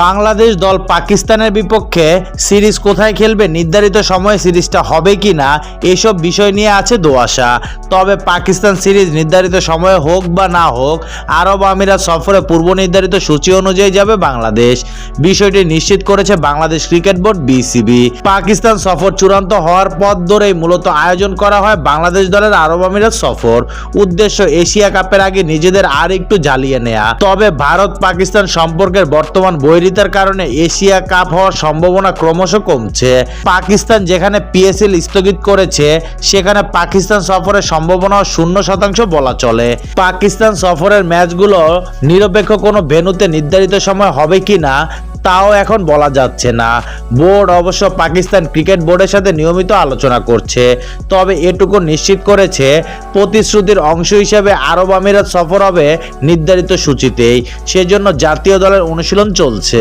বাংলাদেশ দল পাকিস্তানের বিপক্ষে সিরিজ কোথায় খেলবে, নির্ধারিত সময়ে সিরিজটা হবে কি না, এসব বিষয় নিয়ে আছে দোয়াশা তবে পাকিস্তান সিরিজ নির্ধারিত সময়ে হোক বা না হোক, আরব আমিরাত সফরে পূর্ব নির্ধারিত সূচি অনুযায়ী যাবে বাংলাদেশ। বিষয়টি নিশ্চিত করেছে Bangladesh cricket board BCB. Pakistan সফর চূড়ান্ত হওয়ার পথ ধরেই মূলত আয়োজন করা হয় বাংলাদেশ দলের আরব আমিরাত সফর। উদ্দেশ্য এশিয়া কাপের আগে নিজেদের আর একটু জ্বালিয়ে নেয়া। তবে ভারত পাকিস্তান সম্পর্কের বর্তমান বৈরিতার কারণে এশিয়া কাপ হওয়ার সম্ভাবনা ক্রমশ কমছে। পাকিস্তান যেখানে পিএসএল স্থগিত করেছে, সেখানে পাকিস্তান সফরের সম্ভাবনা শূন্য শতাংশ বলা চলে। পাকিস্তান সফরের ম্যাচগুলো নিরপেক্ষ কোনো ভেনুতে নির্ধারিত সময় হবে কি না তাও এখন বলা যাচ্ছে না। বোর্ড অবশ্য পাকিস্তান ক্রিকেট বোর্ডের সাথে নিয়মিত আলোচনা করছে। তবে এটুকু নিশ্চিত করেছে, প্রতিশ্রুতির অংশ হিসেবে আরব আমিরাত সফর হবে নির্ধারিত সূচিতেই। সেজন্য জাতীয় দলের অনুশীলন চলছে।